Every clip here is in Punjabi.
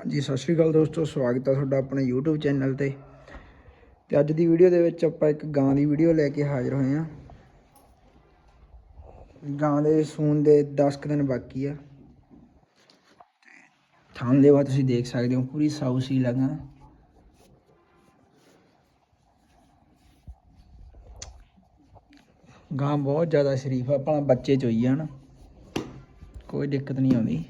ਹਾਂਜੀ, ਸਤਿ ਸ਼੍ਰੀ ਅਕਾਲ ਦੋਸਤੋ, ਸਵਾਗਤ ਹੈ ਤੁਹਾਡਾ ਆਪਣੇ YouTube ਚੈਨਲ ਤੇ। ਤੇ ਅੱਜ ਦੀ ਵੀਡੀਓ ਦੇ ਵਿੱਚ ਆਪਾਂ ਇੱਕ ਗਾਂ ਦੀ ਵੀਡੀਓ ਲੈ ਕੇ ਹਾਜ਼ਰ ਹੋਏ ਹਾਂ ਗਾਂ ਦੇ ਸੂਣ ਦੇ 10 ਕੁ ਦਿਨ ਬਾਕੀ ਆ। ਥਾਂ ਦੇ ਬਾਅਦ ਤੁਸੀਂ ਦੇਖ ਸਕਦੇ ਹੋ, ਪੂਰੀ ਸਾਊ ਸੀ ਲਗਾ। ਗਾਂ ਬਹੁਤ ਜ਼ਿਆਦਾ ਸ਼ਰੀਫ ਆ ਆਪਣਾ ਬੱਚੇ ਚੋਈ ਜਾਣ। ਕੋਈ ਦਿੱਕਤ ਨਹੀਂ ਆਉਂਦੀ।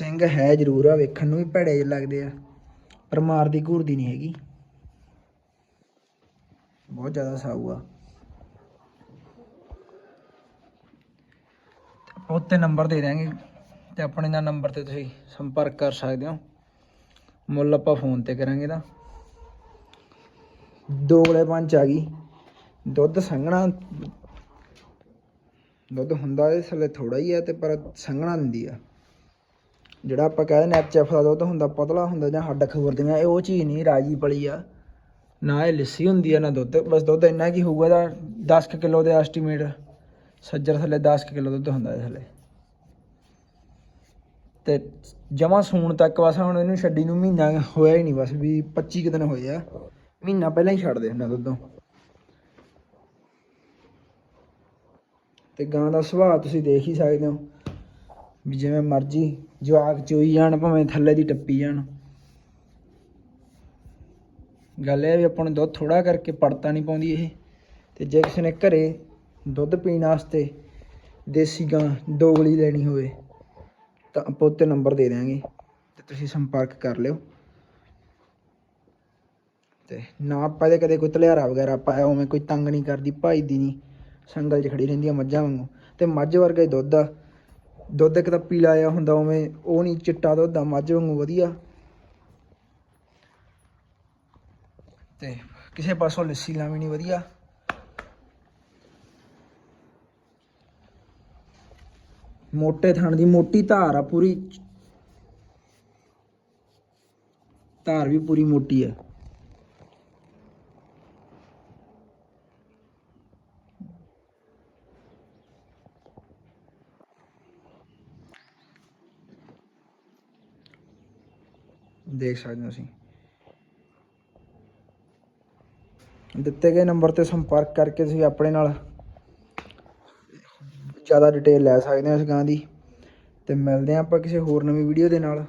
ਸਿੰਘ ਹੈ ਜ਼ਰੂਰ ਆ, ਵੇਖਣ ਨੂੰ ਵੀ ਭੜੇ ਜਿਹੇ ਲੱਗਦੇ ਆ, ਪਰ ਮਾਰਦੀ ਘੂਰਦੀ ਨਹੀਂ ਹੈਗੀ। ਬਹੁਤ ਜ਼ਿਆਦਾ ਸਾਊ ਆ। ਉੱਤੇ ਨੰਬਰ ਦੇ ਦਿਆਂਗੇ ਤੇ ਆਪਣੇ ਨਾਲ ਨੰਬਰ ਤੇ ਤੁਸੀਂ ਸੰਪਰਕ ਕਰ ਸਕਦੇ ਹੋ। ਮੁੱਲ ਆਪਾਂ ਫੋਨ ਤੇ ਕਰਾਂਗੇ ਦਾ ਦੋਗਲੇ ਪੰਜ ਆ ਗਈ। ਦੁੱਧ ਸੰਘਣਾ, ਦੁੱਧ ਹੁੰਦਾ ਇਹ ਥੱਲੇ ਥੋੜਾ ਹੀ ਆ ਤੇ ਪਰ ਸੰਘਣਾ ਦਿੰਦੀ ਆ। ਜਿਹੜਾ ਆਪਾਂ ਕਹਿੰਦੇ ਨੈਪਚੈਫ ਦਾ ਦੁੱਧ ਹੁੰਦਾ, ਪਤਲਾ ਹੁੰਦਾ ਜਾਂ ਹੱਡ ਖਬਰਦੀਆਂ ਇਹ ਉਹ ਚੀਜ਼ ਨਹੀਂ, ਰਾਜੀ ਪਲੀ ਆ। ਨਾ ਇਹ ਲੱਸੀ ਹੁੰਦੀ ਆ, ਨਾ ਦੁੱਧ। ਬਸ ਦੁੱਧ ਇੰਨਾ ਕੀ ਹੋਊਗਾ ਦਾ 10 ਕਿਲੋ ਦੇ ਐਸਟੀਮੇਟ ਸੱਜਰ ਥੱਲੇ 10 ਕਿਲੋ ਦੁੱਧ ਹੁੰਦਾ ਇਹ ਥੱਲੇ। ਤੇ ਜਮਾ ਸੂਣ ਤੱਕ ਬਸ ਹੁਣ ਇਹਨੂੰ ਛੱਡੀ ਨੂੰ ਮਹੀਨਾ ਹੋਇਆ ਹੀ ਨਹੀਂ ਬਸ, ਵੀ 25 ਕੁ ਦਿਨ ਹੋਏ ਆ। ਮਹੀਨਾ ਪਹਿਲਾਂ ਹੀ ਛੱਡਦੇ ਹੁੰਦਾ ਦੁੱਧੋਂ। ਤੇ ਗਾਂ ਦਾ ਸੁਭਾਅ ਤੁਸੀਂ ਦੇਖ ਹੀ ਸਕਦੇ ਹੋ। ਵੀ ਜਿਵੇਂ ਮਰਜ਼ੀ ਜਵਾਕ ਚੋਈ ਜਾਣ, ਭਾਵੇਂ ਥੱਲੇ ਦੀ ਟੱਪੀ ਜਾਣ। ਗੱਲ ਇਹ ਵੀ ਆਪਾਂ ਨੂੰ ਦੁੱਧ ਥੋੜਾ ਕਰਕੇ ਪੜਤਾ ਨਹੀਂ ਪਾਉਂਦੀ ਇਹ। ਤੇ ਜੇ ਕਿਸੇ ਨੇ ਘਰੇ ਦੁੱਧ ਪੀਣ ਵਾਸਤੇ ਦੇਸੀ ਗਾਂ ਦੋਗਲੀ ਲੈਣੀ ਹੋਵੇ, ਤਾਂ ਆਪਾਂ ਉੱਤੇ ਨੰਬਰ ਦੇ ਦਿਆਂਗੇ। ਤੇ ਤੁਸੀਂ ਸੰਪਰਕ ਕਰ ਲਿਓ। ਤੇ ਨਾ ਆਪਾਂ ਦੇ ਕਦੇ ਕੋਈ ਤਲਿਆਰਾ ਵਗੈਰਾ ਪਾਇਆ ਉਵੇਂ ਕੋਈ ਤੰਗ ਨਹੀਂ ਕਰਦੀ ਭਾਈ ਦੀ ਨਹੀਂ, ਸੰਗਲ 'ਚ ਖੜੀ ਰਹਿੰਦੀ ਆ ਮੱਝਾਂ ਵਾਂਗੂ। ਤੇ ਮੱਝ ਵਰਗਾ ਹੀ ਦੁੱਧ ਆ। ਦੁੱਧ ਇੱਕ ਤਾਂ ਪੀਲਾ ਆ ਹੁੰਦਾ ਉਵੇਂ, ਉਹ ਨਹੀਂ ਚਿੱਟਾ ਦੁੱਧ ਆ, ਮੱਝ ਵਾਂਗੂ ਵਧੀਆ। ਤੇ ਕਿਸੇ ਪਾਸੋਂ ਲੱਸੀ ਲਾਵੀ ਨਹੀਂ ਵਧੀਆ। ਮੋਟੇ ਥਣ ਦੀ ਮੋਟੀ ਧਾਰ ਆ ਪੂਰੀ। ਧਾਰ ਵੀ ਪੂਰੀ ਮੋਟੀ ਆ। ਦੇਖ ਸਕਦੇ ਹੋ ਤੁਸੀਂ ਦਿੱਤੇ ਗਏ ਨੰਬਰ ਤੇ ਸੰਪਰਕ ਕਰਕੇ ਤੁਸੀਂ ਆਪਣੇ ਨਾਲ ਜ਼ਿਆਦਾ ਡਿਟੇਲ ਲੈ ਸਕਦੇ ਹੋ ਇਸ ਗਾਂ ਦੀ। ਤੇ ਮਿਲਦੇ ਹਾਂ ਆਪਾਂ ਕਿਸੇ ਹੋਰ ਨਵੀਂ ਵੀਡੀਓ ਦੇ ਨਾਲ।